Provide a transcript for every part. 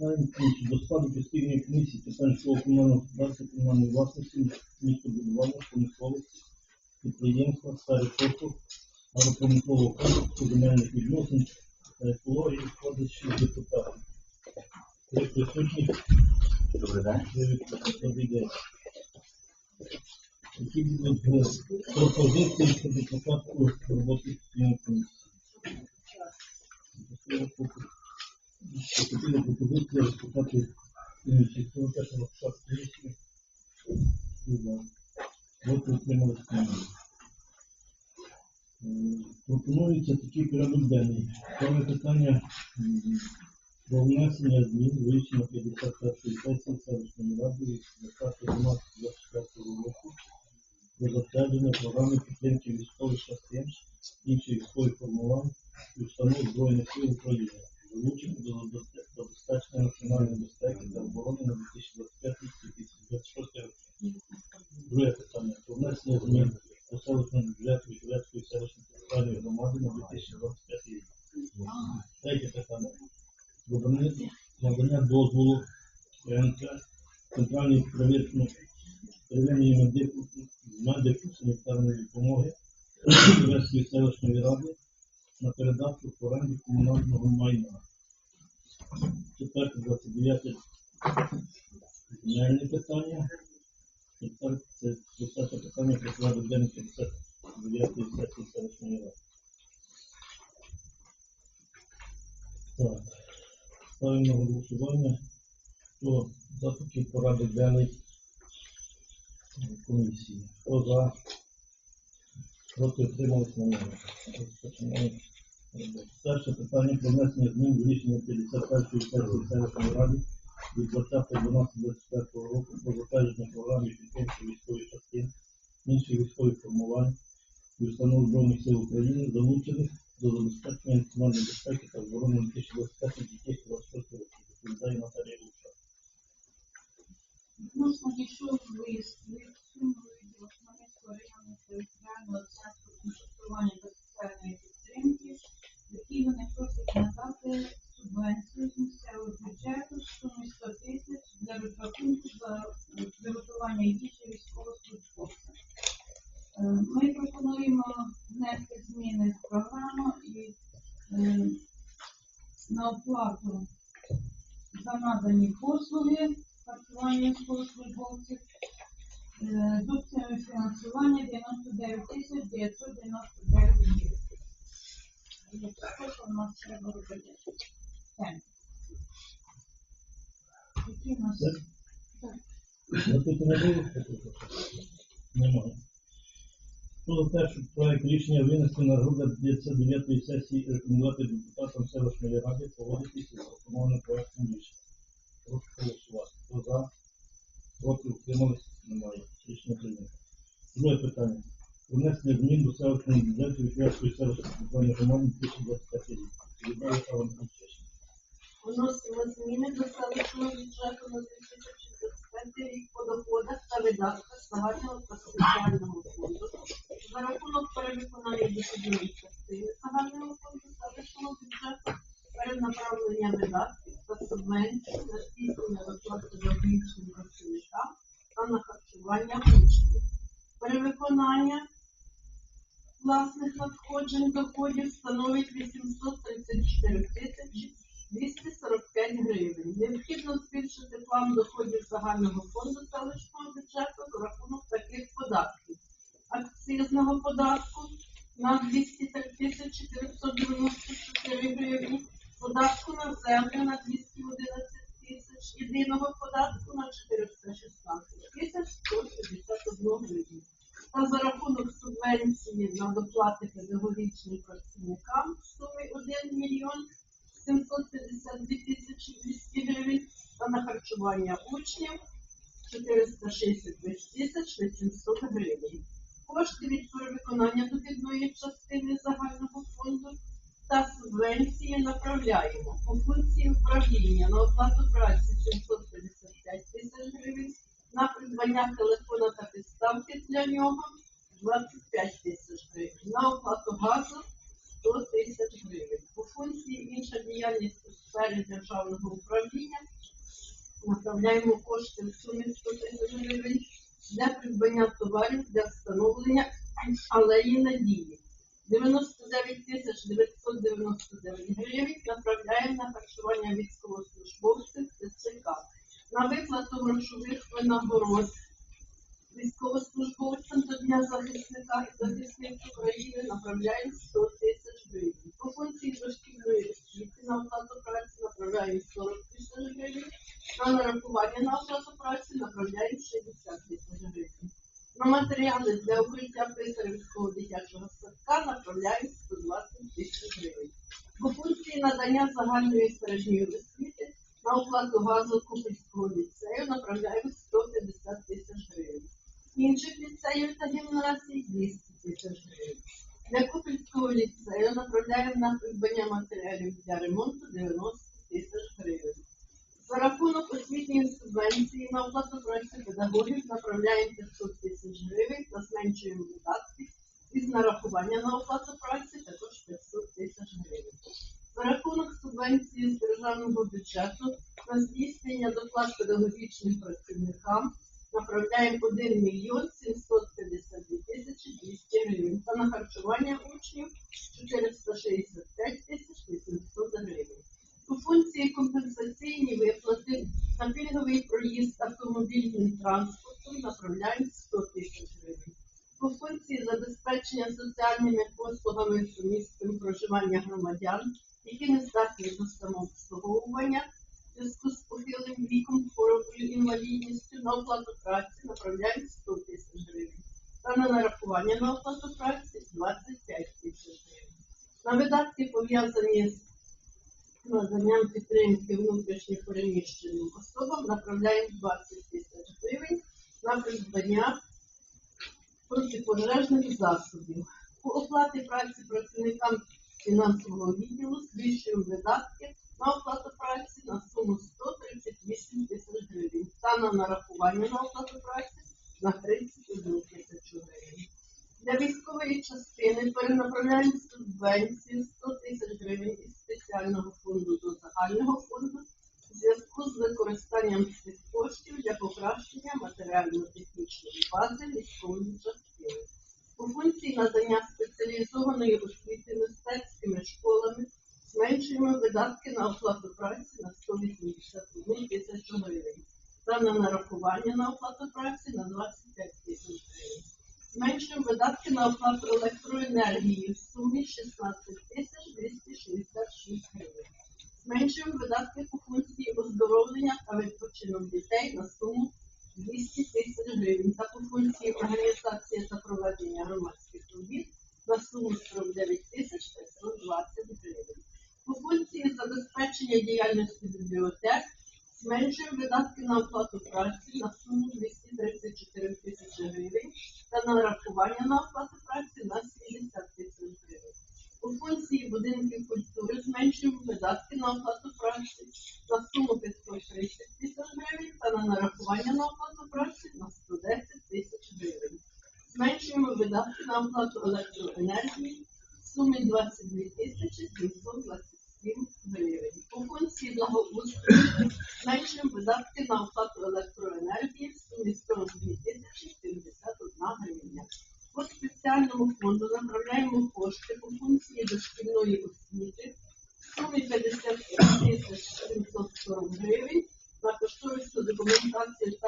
До складу постійної комісії питань житлового комунального господарства, комунальної власності, містобудування, промисловості, підприємства, сфери послуг, агропромислового комплексу, земельних відносин екології входить шість депутатів. Три присутні, Добрий день. Які будуть пропозиції щодо початку роботи постійної комісії? Поступила пропозиція? І за. От утрималися комісії. Е, Пропонується такий порядок денний. Перше питання про внесення змін в рішення 51 сесії селищної ради від 20.12.24 року про затвердження програми підтримки військових частин, інших військових формувань і установ Збройних сил України, залучені до забезпе- забезпечення національної безпеки та оборони на 2025-2026 роки. Друге питання про внесення змін до селищного бюджету Вікторецької селищної територіальної громади на 2025 рік. Третє питання. Надання- дозволу НК центральної первинної медику санітарної допомоги Вікторецької селищної ради на передачу в оренду комунального майна. Четверте, 29 земельне питання. Це десяте питання про порядок денний 59 сесії селищної ради. Так. Ставимо на голосування, хто за такий порядок денний комісії. Хто за? Проти отримались на нього. Перше питання про внесення змін в рішення 51 сесії селищної ради від 20.12.24 року про затвердження програми підтримки військових частин, інших військових формувань і установ Збройних сил України, залучених до забезпечення національної безпеки та оборони 2025-2026 року. Відповідає Наталія Лука. Відносно надійшов лист від Сумського Хмельницького територіального центру консультування та соціальної підтримки, в якій вони просять надати субвенцію з місцевого бюджету в сумі 100 тисяч для розрахунку за приготування їжі військовослужбовцям. Е, Ми пропонуємо внести зміни в програму і е, на оплату за надані послуги харчування військовослужбовців е, з опціями фінансування 99 тисяч 999 гривень. Якщо що у нас треба робити? Які у нас? Це? Немає. Хто за те, щоб проект рішення винести на розгляд 59-ї сесії рекомендувати депутатам селищної ради погодитися з запропонованим проектом рішення. Прошу голосувати. Хто за? Проти утримались? Немає. Рішення прийнято. Друге питання. Внесення змін до селищного бюджету Вікторської селищної територіальної громади 2025 рік. Відповідає Алла Андрійович. Вносимо зміни до селищного бюджету на 2025 рік по доходах та видатках загального та спеціального фонду за рахунок перевиконання доходної частини загального фонду селищного бюджету, перенаправлення видатків та субвенцій на здійснення доплати заробітним працівникам та на харчування учнів. Перевиконання власних надходжень доходів становить 834 тисячі 245 гривень. Необхідно збільшити план доходів загального фонду селищного бюджету за рахунок таких податків. Акцизного податку на 203 тисячі 994 гривні, податку на землю на 211 тисяч, єдиного податку на 416 тисяч 161 гривні. Та за рахунок субвенції на доплати педагогічним працівникам в сумі 1 мільйон 752 тисячі 200 гривень та на харчування учнів 466 тисяч 800 гривень. Кошти від перевиконання дохідної частини направляємо по функції управління на оплату праці 755 тисяч гривень, на придбання телефона та підставки для нього 25 тисяч гривень, на оплату газу 100 тисяч гривень. По функції інша діяльність у сфері державного управління направляємо кошти в сумі 100 тисяч гривень для придбання товарів для встановлення алеї надії. 99 тисяч 999 гривень направляємо на харчування військовослужбовців ТЦК. На виплату грошових винагород військовослужбовцям до Дня захисника і захисниць України направляємо 100 тисяч гривень. По функції дошкільної освіти на оплату праці направляємо 40 тисяч гривень. На нарахування на оплату праці направляємо 60 тисяч гривень. На матеріали для укриття писарівського дитячого садка направляємо 120 тисяч гривень. По функції надання загальної середньої освіти на оплату газу Купільського ліцею направляємо 150 тисяч гривень. Інших ліцеїв та гімназій 200 тисяч гривень. Для Купільського ліцею направляємо на придбання матеріалів для ремонту 90 тисяч гривень. За рахунок освітньої субвенції на оплату праці педагогів направляємо 500 тисяч гривень та зменшуємо видатки із нарахування на оплату праці також 500 тисяч гривень. За рахунок субвенції з державного бюджету на здійснення доплат педагогічним працівникам направляємо 1 мільйон 752 тисячі 200 гривень та на харчування учнів 465 тисяч 800 гривень. У функції компенсаційні виплати на пільговий проїзд автомобільним транспортом направляємо 100 тисяч гривень. По функції забезпечення соціальними послугами з місцем проживання громадян, які не здатні до самообслуговування в зв'язку з похилим віком, хворобою, інвалідністю на оплату праці направляємо 100 тисяч гривень. Та на нарахування на оплату праці 25 тисяч гривень. На видатки пов'язані з наданням підтримки внутрішньо переміщеним особам направляємо 20 тисяч гривень на придбання протипожежних засобів. По оплаті праці працівникам фінансового відділу збільшуємо видатки на оплату праці на суму 138 тисяч гривень та на нарахування на оплату праці на 31 тисячу гривень. Для військової частини перенаправляємо субвенцію 100 тисяч гривень із спеціального фонду до загального фонду в зв'язку з використанням цих коштів для покращення матеріально-технічної бази військової частини. У функції надання спеціалізованої освіти мистецькими школами зменшуємо видатки на оплату праці на 181 тисячу гривень та на нарахування на оплату праці на 25 тисяч гривень. Зменшуємо видатки на оплату електроенергії в сумі 16 тисяч 266 гривень. Зменшуємо видатки по функції оздоровлення та відпочинок дітей на суму 200 тисяч гривень та по функції організації та проведення громадських робіт на суму 49 тисяч 520 гривень. По функції забезпечення діяльності бібліотек зменшуємо видатки на оплату праці на суму 234 тисячі гривень та на нарахування на оплату праці на 70 тисяч гривень. У функції будинків культури зменшуємо видатки на оплату праці на суму 530 тисяч гривень та на нарахування на оплату праці на 110 тисяч гривень. Зменшуємо видатки на оплату електроенергії в сумі 22 тисячі 727 гривень. У функції благоустрою зменшуємо видатки на оплату електроенергії в сумі 42 тисячі 71 гривня. По спеціальному фонду направляємо кошти по функції дошкільної освіти в сумі 50 тисяч 740 гривень на кошторисну документацію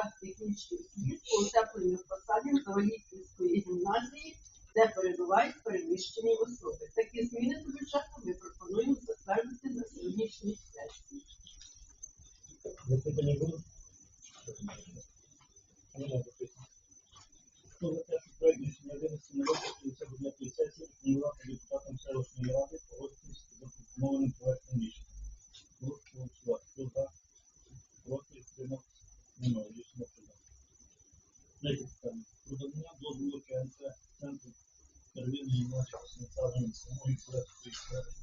muito, muito, muito, muito.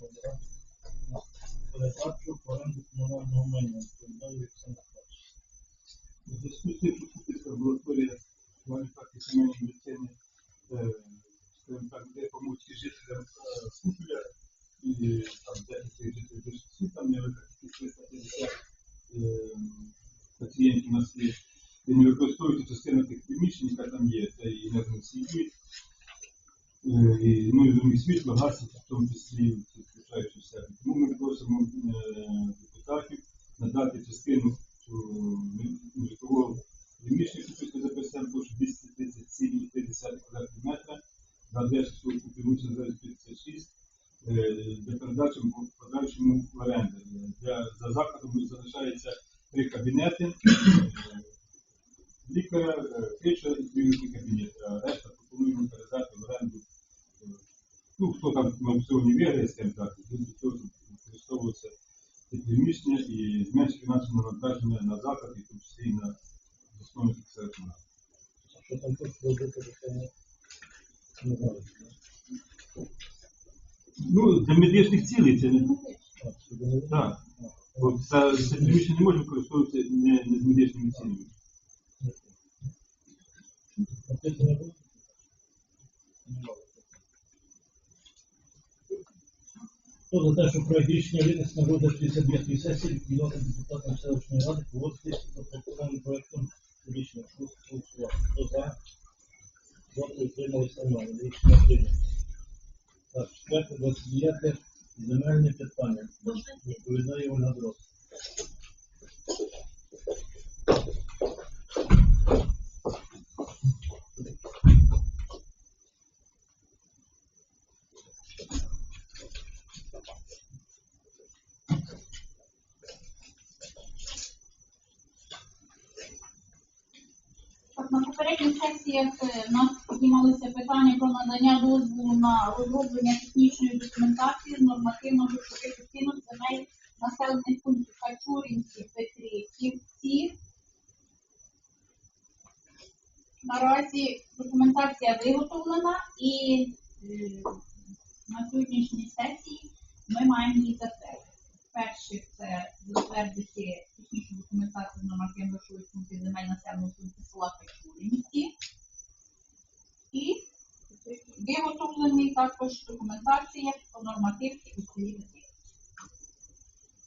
Написано буде? Хто за те, що проект рішення винесено на розгляд 59 сесії, відповідати депутатам селищної ради, погодитись з запропонованим проектом рішення. Прошу голосувати. Хто за? Проти утрималися немає. Рішення прийнято. Так, четверте, 29 земельне питання. Відповідає Ольга Дрозд. Так, на попередніх сесіях е, нас піднімалося питання про надання дозволу на розроблення технічної документації з нормативно-грошових оцінок земель населених пунктів Качуринці, Петрівці. Наразі документація виготовлена і на сьогоднішній сесії ми маємо її затвердити. Перше це затвердити технічну документацію нормативно грошових пунктів земель населеного пункту села Печуринці. І виготовлений також документація по нормативці у селі Петрівці.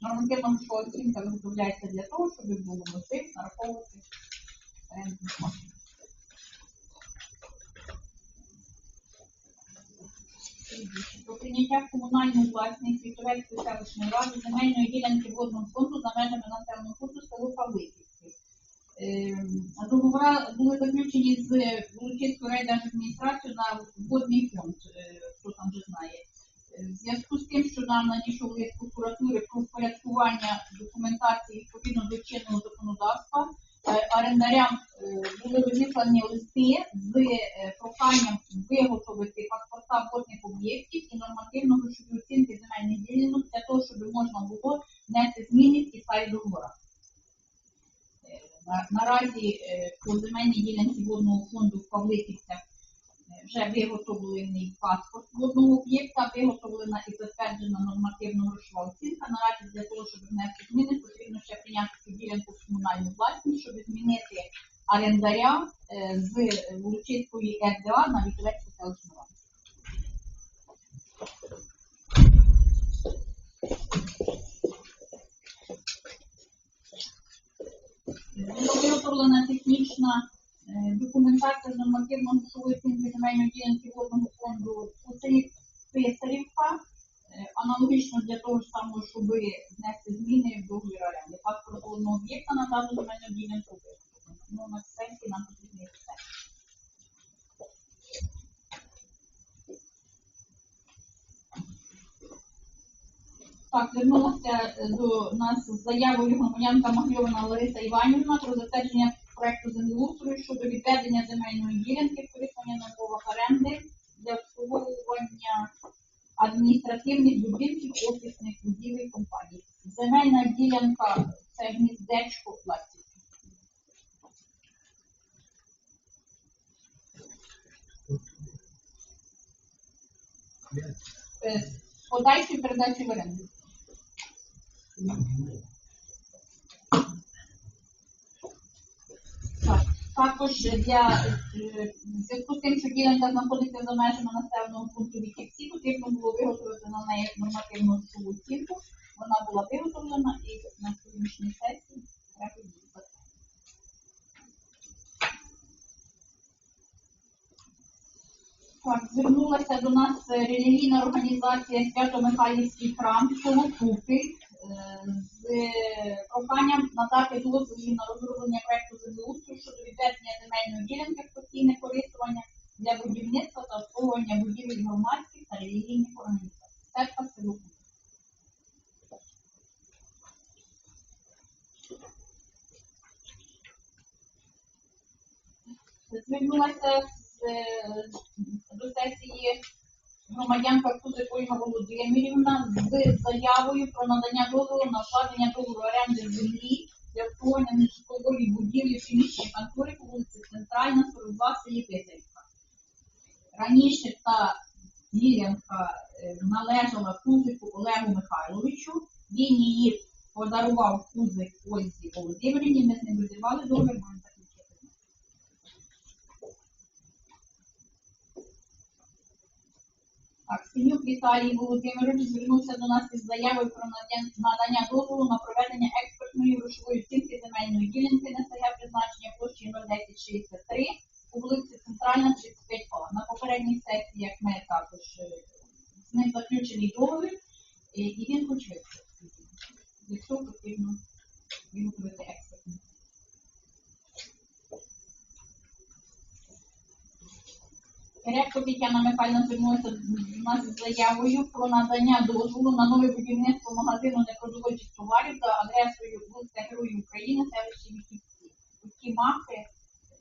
Нормативна грошова оцінка виготовляється для того, щоб було можливість нараховувати орендну плату. В комунальну власність Вітовецької селищної ради земельної ділянки водного фонду за межами населеного пункту село Павликівське. Договори були заключені з Волочиською райдержадміністрацією на водний фонд, е, хто там вже знає. Е, В зв'язку з тим, що нам надійшов лист прокуратури про впорядкування документації відповідно до чинного законодавства, орендарям е, були розіслані листи з проханням виготовити паспорта водних об'єктів і нормативно-грошові оцінки земельних ділянок для того, щоб можна було внести зміни в ці сайт договора. Е, Наразі е, по земельній ділянці водного фонду в Павликівцях е, вже виготовлений паспорт водного об'єкта, виготовлена і затверджена нормативно-грошова оцінка. Наразі для того, щоб внести зміни, потрібно ще прийняти цю ділянку в комунальну власність, щоб змінити орендаря з Волочиської РДА на Вітовецьку селищну. Виготовлена технічна е, документація з нормативно-грошової земельної ділянки водного фонду у селі Писарівка. Аналогічно для того ж самого, щоб внести зміни в договір оренди. Паспорт водного об'єкта на дану земельну ділянку. Ну, на сесії нам потрібно Так, звернулася е, до нас з заявою громадянка Махльована Лариса Іванівна про затвердження проекту землеустрою щодо відведення земельної ділянки в користування на умовах оренди для обслуговування адміністративних будинків офісних будівель компаній. Земельна ділянка це гніздечко платить. Е, з подальшою передачею в оренду. Також для е, зв'язку з тим, що ділянка знаходиться за межами населеного пункту Віківці, потрібно було виготовити на неї нормативну грошову оцінку. Вона була виготовлена і на сьогоднішній сесії треба її. Так, звернулася до нас релігійна організація Свято-Михайлівський храм Солокупи е, з проханням надати дозвіл на розроблення проекту землеустрою щодо відведення земельної ділянки в постійне користування для будівництва та обслуговування будівель громадських та релігійних організацій. Церква Солокупи. Звернулася е, до сесії громадянка Кузик Ольга Володимирівна з заявою про надання дозволу на вкладення договору оренди землі для обслуговування нежитлової будівлі приміщенні контори по вулиці Центральна, 42, селі Писарівка. Раніше та ділянка е, належала Кузику Олегу Михайловичу. Він її подарував Кузик Ользі Володимирівні. Ми з ним розірвали договір, маємо заключити. Так, Синюк Віталій Володимирович звернувся до нас із заявою про надання дозволу на проведення експертної грошової оцінки земельної ділянки на НСГ призначення площі 01063 у вулиці Центральна 35А. На попередніх сесіях ми також е, з ним заключений договір, і, і він хоче випустити. Для цього потрібно виготовити експертну. Директор Тетяна Михайлівна звернулася до нас з заявою про надання дозволу на нове будівництво магазину непродовольчих товарів за адресою вулиця Героїв України, селище Віківці. Такі махи,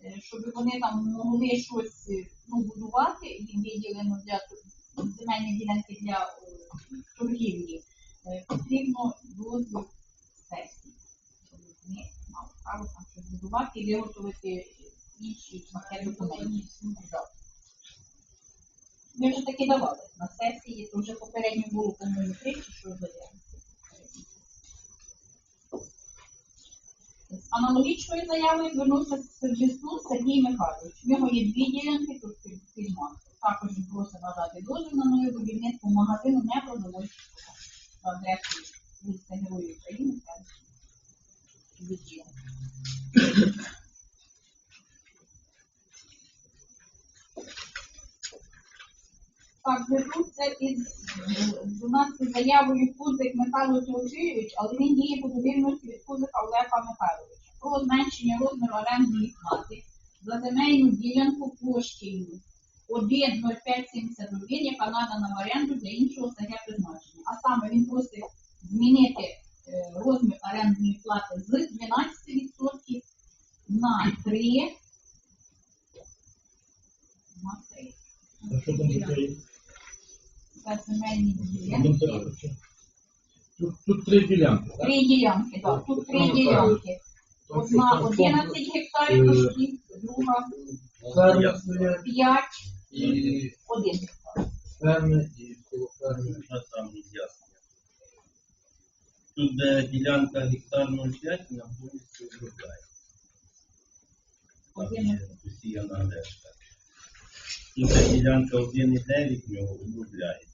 е, щоб вони там могли щось е, ну, будувати, їм виділено для земельні ділянки для торгівлі, е, потрібно дозвіл сесії, щоб вони мали право там щось будувати і виготовити інші. Да. Ми вже таки давали на сесії, то вже попередньо було по-моєму три чи що заяви. З аналогічною заявою звернувся Сергістун Сергій Михайлович. В нього є дві ділянки тут під Також просить надати дозвіл на нове будівництво магазину непродовольчих товарів за адресою вулиця Героїв України, Так, звернувся із до нас із заявою Кузик Михайло Теофійович, але він діє по довірності від Кузика Олега Михайловича про зменшення розміру орендної плати за земельну ділянку площею 1,0571, яка надана в оренду для іншого СГ призначення. А саме він просить змінити е, розмір орендної плати з 12% на 3. На 3. А що там таке? За земельні ділянки. Тут, тут три ділянки, так? Три ділянки, так. Тут три Там ділянки. Одна 11 гектарів е, почти, друга Ферми 5, і 1 гектар. ферми, і там? Тут де ділянка гектар 0,5, вона повністю обробляє. Там є посіяна решта. Тут де ділянка 1,9 в нього обробляється.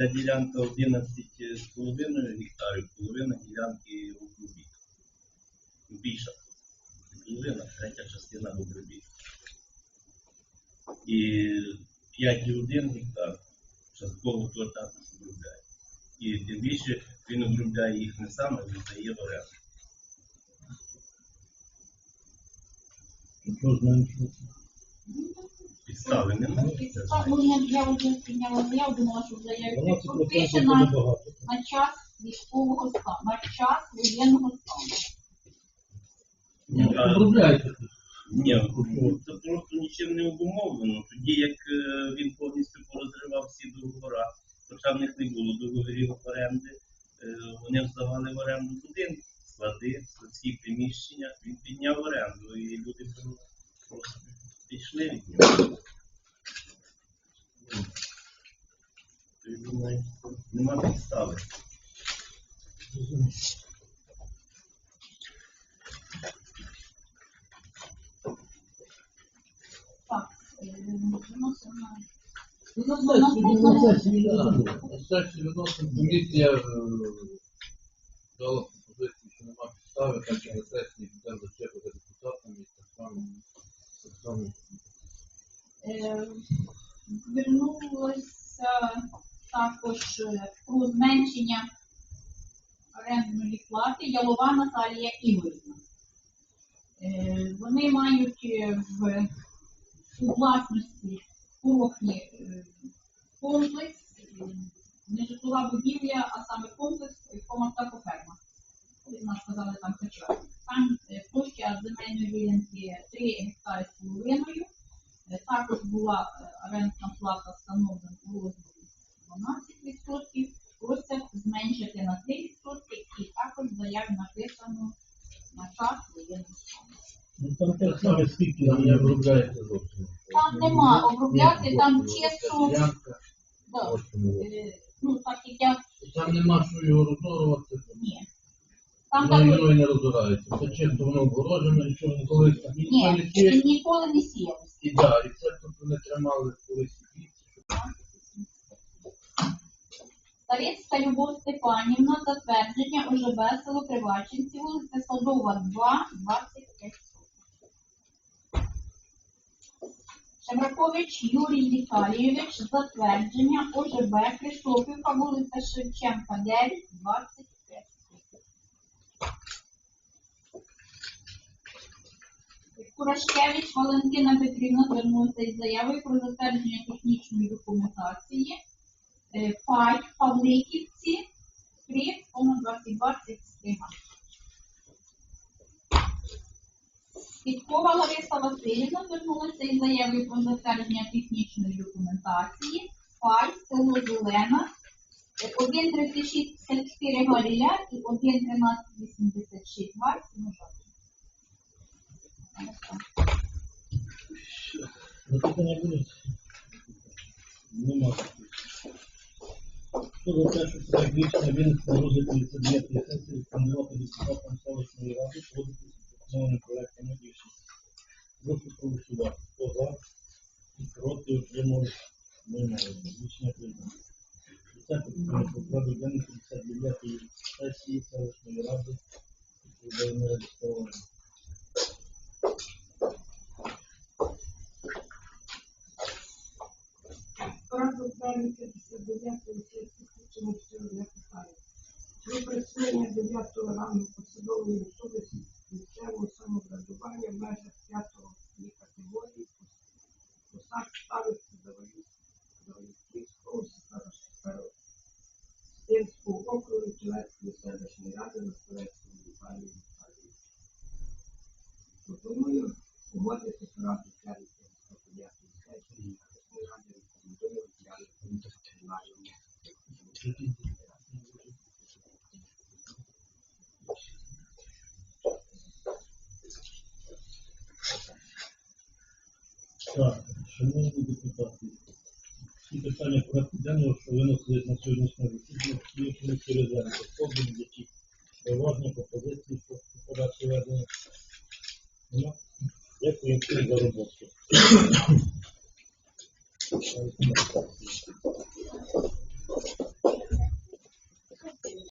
Ця ділянка 11,5 гектарів, половина ділянки в обробітку. Більша. Половина, третя частина в обробітку. І 5,1 гектар частково то також обробляє. І тим більше він обробляє їх не сам, а віддає в оренду. Тут що зменшується? Підстави немає. Так, знаєте. ну, я, я вже підняла заяву, думала, що в заяві 12% буде на, багато. на час військового стану, на час воєнного стану. Ні, а- Обробляйте. Ні, ну, це просто нічим не обумовлено. Тоді як е, він повністю порозривав всі договори, хоча в них не було договорів оренди, е, вони здавали в оренду будинки, склади, складські приміщення, він підняв оренду, і люди були просто пішли від нього. Думаю, Нема підстави. Так, е, виносимо на Ну, комісія е, дала пропозицію, що нема підстави, так що на сесії будемо зачепити депутатами і так само. Так само. Е, Звернулася е, про зменшення орендної плати Ялова Наталія Ігорівна. Е, Вони мають е, в у власності курортний е, комплекс, е, не житлова будівля, а саме комплекс комната ферма. Нам сказали там хоча. Там е, площа земельної ділянки 3 гектари з половиною. Е, Також була е, орендна плата встановлена у розмірі 12%. Просять зменшити на 3% і також в заяві написано на воєнного стану. Ну там те саме скільки Там не обробляється зовсім. Там нема обробляти, там чисто, да, е, ну так як я, Там нема що його розорувати. ні. Там Воно так, і не розгорається. Це чисто воно огорожено, нічого не колись ні, не ніколи не сіявся. І да, і це тут вони тримали колись Старецька Любов Степанівна, затвердження ОЖБ село Кривачинці, вулиця Садова, 2, 25. Шемракович Юрій Віталійович, затвердження ОЖБ Кришопівка, вулиця Шевченка, 9, 25. Курашкевич Валентина Петрівна звернулася із заявою про затвердження технічної документації. Е, Пай Павликівці 3, 22 33 Підкова Лариса Васильівна звернулася із заявою про затвердження технічної документації. Пай, село Зелена, е, 1,3654 Галіля і 1,1386 Вай, Сіножати. Запитання будуть? Нема. За те, що рішення винести на розгляд 39 сесії рекомендувати депутатам селищної ради проводити запропонованим проектом рішення. Прошу проголосувати. Хто за? І проти отримали немає. Рішення прийнято. Десяте питання про порядок денний 59 сесії селищної ради. Буде не реєстровано. Порядок денний 59 сесії включено всього питання. Про присвоєння 9 рангу посадової особи місцевого самоврядування в межах 5 категорії посад ставиться Заводівського Старостинського округу Тілецької ради на Столецькому Віталії Віталії. Пропоную погодити порядок денний 59 сесії селищної ради рекомендую розглянути національному. Так, шановні депутати, всі питання порядку денного, що виносились на сьогоднішнє засідання, включені через резерви.